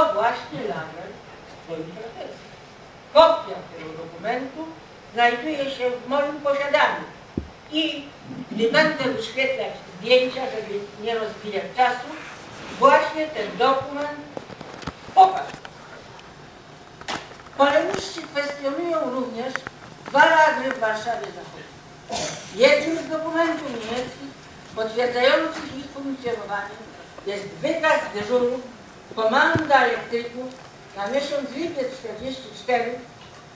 to właśnie lager swoim protestem. Kopia tego dokumentu znajduje się w moim posiadaniu i gdy będę wyświetlać zdjęcia, żeby nie rozbijać czasu, właśnie ten dokument pokażę. Polemiści kwestionują również dwa lagry w Warszawie Zachodniej. Jednym z dokumentów niemieckich potwierdzających ich funkcjonowanie jest wykaz dyżurów komanda elektryków na miesiąc lipiec 44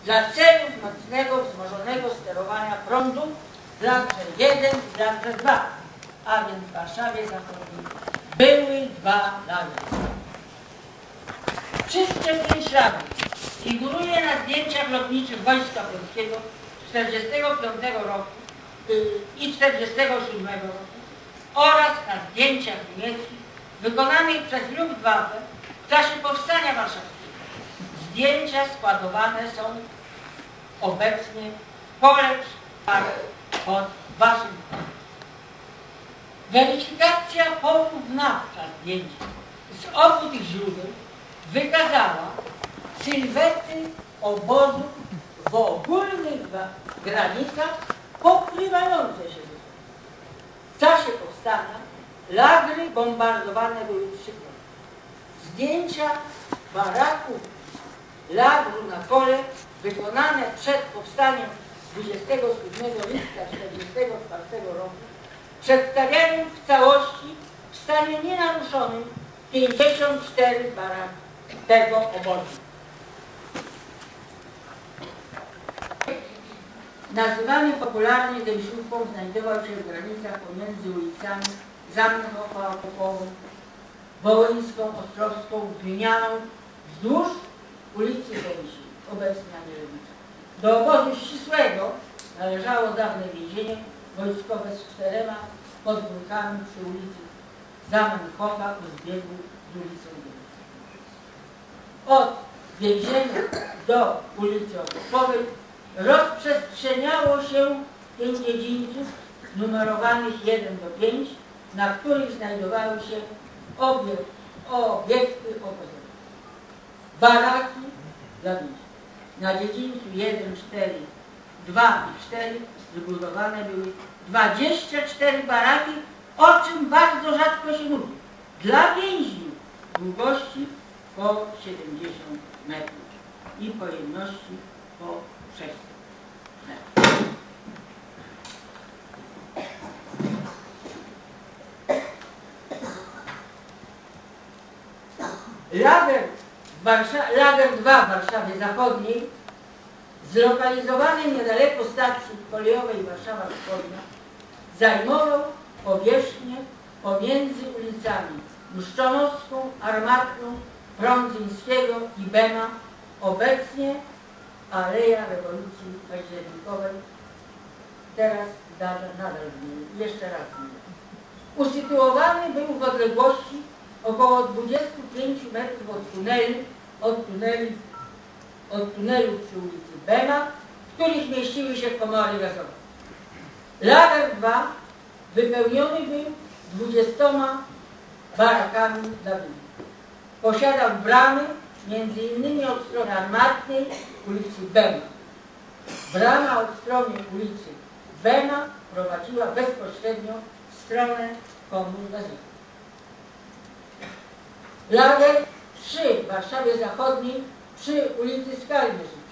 dla celów nocnego wzmożonego sterowania prądu dla 1 i dla 2, a więc w Warszawie Zachodniej były dwa lagry. Wszystkie pięć lagry figuruje na zdjęciach lotniczych Wojska Polskiego 45 roku y, i 47 roku oraz na zdjęciach niemieckich wykonanych przez Luftwaffe w czasie powstania warszawskiego. Zdjęcia składowane są obecnie Polecz pod Waszyngtonem. Weryfikacja porównawcza zdjęć z obu tych źródeł wykazała sylwety obozów w ogólnych granicach pokrywające się ze sobą. W czasie powstania lagry bombardowane były. Zdjęcia baraków lagru na kole wykonane przed powstaniem 27 lipca 1944 roku przedstawiają w całości w stanie nienaruszonym 54 baraki tego obozu. Nazywany popularnie Dęsiówką znajdował się w granicach pomiędzy ulicami Zamenhofa, Popową, Wołyńską, Ostrowską, Glinianą, wzdłuż ulicy Dęsi, obecnie Anielewicza. Do obozu ścisłego należało dawne więzienie wojskowe z czterema podwórkami przy ulicy Zamenhofa u zbiegu z ulicą Dęsi. Od więzienia do ulicy Opowej rozprzestrzeniało się pięć dziedzińców numerowanych 1 do 5, na których znajdowały się obie, obiekty opozycji. Baraki dla ludzi. Na dziedzińcu 1, 4, 2 i 4 wybudowane były 24 baraki, o czym bardzo rzadko się mówi. Dla więźniów długości po 70 metrów i pojemności po 600 metrów. Lager, Lager 2 w Warszawie Zachodniej, zlokalizowany niedaleko stacji kolejowej Warszawa Wschodnia, zajmował powierzchnię pomiędzy ulicami Mszczonowską, Armatną, Prądzyńskiego i Bema, obecnie Aleja Rewolucji Październikowej, teraz nadal jeszcze raz Usytuowany był w odległości około 25 metrów od tunelu, od tuneli, od tunelu przy ulicy Bema, w których mieściły się komory gazowe. Lager 2 wypełniony był 20 barakami ludzi. Posiadał bramy, między innymi od strony armatnej ulicy Bema. Brama od strony ulicy Bema prowadziła bezpośrednio w stronę komór gazowych. Lager 3 w Warszawie Zachodniej przy ulicy Skalmierzyckiej.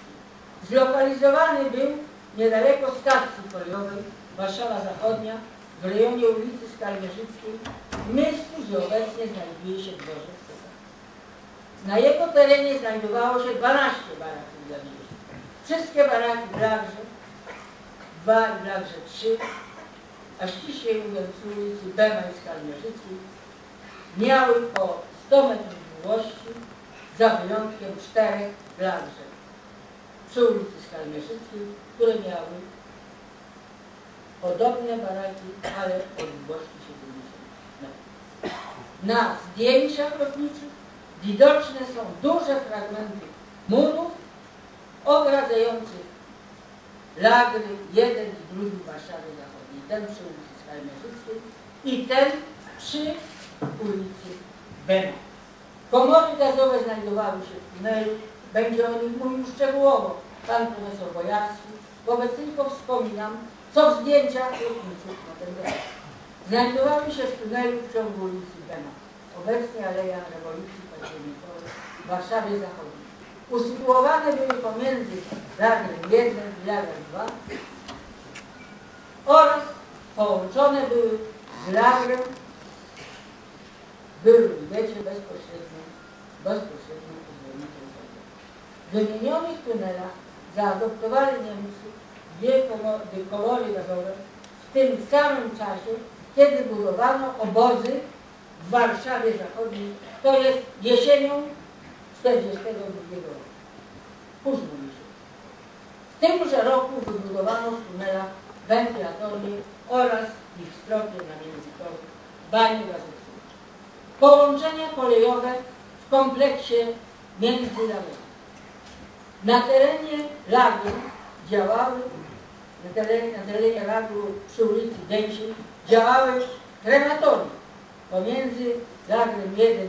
Zlokalizowany był niedaleko stacji kolejowej Warszawa Zachodnia w rejonie ulicy Skalmierzyckiej, w miejscu, gdzie obecnie znajduje się dworzec Na jego terenie znajdowało się 12 baraków dla wieży. Wszystkie baraki Lagrze, 2 i Lagrze 3, a ściślej mówiąc ulicy Bema i Skalmierzyckiej, miały po 100 metrów długości, za wyjątkiem czterech blanży przy ulicy Skalmierzyckiej, które miały podobne baraki, ale o długości 70 metrów. Na zdjęciach lotniczych widoczne są duże fragmenty murów ogradzających lagry jeden i drugi w Warszawie Zachodniej. Ten przy ulicy Skalmierzyckiej i ten przy ulicy Bema. Komory gazowe znajdowały się w tunelu. Będzie o nich mówił szczegółowo pan profesor Bojarski. Wobec tylko wspominam, co w zdjęciach lotniczych na ten temat. Znajdowały się w tunelu w ciągu ulicy Bema, obecnie Aleja Rewolucji Październikowej w Warszawie Zachodniej. Usytuowane były pomiędzy lagrem 1 i lagrem 2 oraz połączone były z lagrem były w wiecie bezpośrednio, bezpośrednio uzgodnicze W wymienionych tunelach zaadoptowali Niemcy dwie kolory gazowe w tym samym czasie, kiedy budowano obozy w Warszawie Zachodniej, to jest jesienią 1942 roku. Późną jesienią. W tymże roku wybudowano w tunelach wentylatory oraz ich stropy na międzytorach bani gazowe. Połączenia kolejowe w kompleksie międzynarodowym. Na terenie lagu działały, na terenie, na terenie lagu przy ulicy Dęsiej działały krematoria. Pomiędzy lagrem 1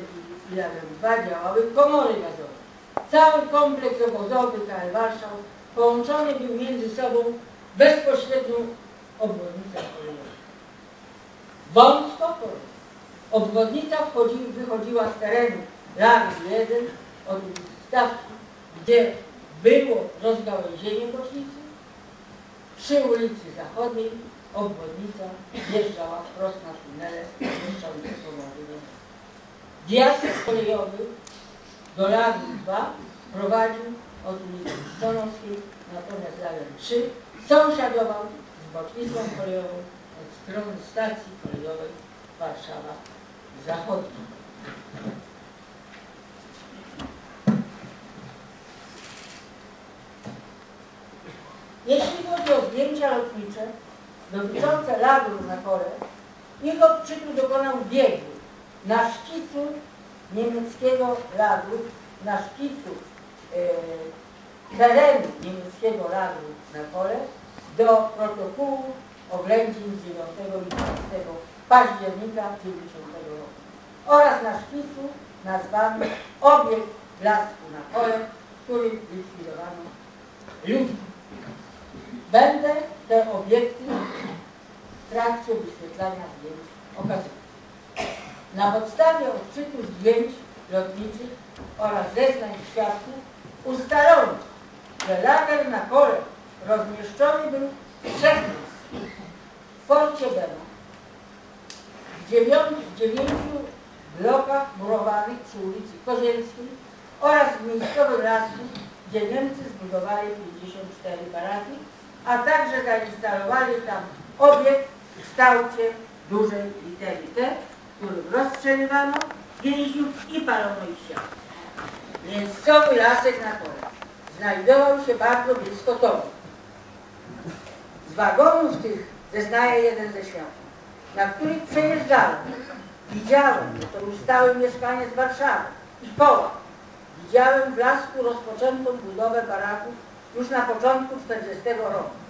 i lagrem 2 działały komory gazowe. Cały kompleks obozowy KL Warszaw połączony był między sobą bezpośrednią obwodnicą kolejową. Wąsko kolejową. Obwodnica wchodzi, wychodziła z terenu. Lagry 1 od Stawki, gdzie było rozgałęzienie bocznicy. Przy ulicy Zachodniej obwodnica wjeżdżała wprost na tunele mieszczące połowy Wjazd kolejowy do Lagry 2 prowadził od ulicy Szczonowskiej, natomiast Lagry 3 sąsiadował z bocznicą kolejową od strony stacji kolejowej Warszawa Zachodnia. Jeśli chodzi o zdjęcia lotnicze dotyczące lagru na kole, ich odczytu dokonał biegły na szkicu niemieckiego lagru, na szkicu e, terenu niemieckiego lagru na kole do protokołu oględzin z 9 i 12 października 90 roku oraz na szkicu nazwany obiekt blasku na kole, w którym likwidowano ludzi. Będę te obiekty w trakcie wyświetlania zdjęć okazywał. Na podstawie odczytu zdjęć lotniczych oraz zeznań świadków ustalono, że lager na kole rozmieszczony był w trzech. W porcie Bema, w dziewięciu blokach murowanych przy ulicy Kozielskiej oraz w miejscowym lasku, gdzie Niemcy zbudowali 54 baraki, a także zainstalowali tam obiekt w kształcie dużej litery T, którym rozstrzeliwano więźniów i palono ich ciała. Miejscowy lasek na kole znajdował się bardzo blisko toru. Z wagonów tych zeznaje jeden ze świadków, na których przejeżdżałem. Widziałem, to był stały mieszkaniec Warszawy i koła. Widziałem w Lasku rozpoczętą budowę baraków już na początku 40 roku.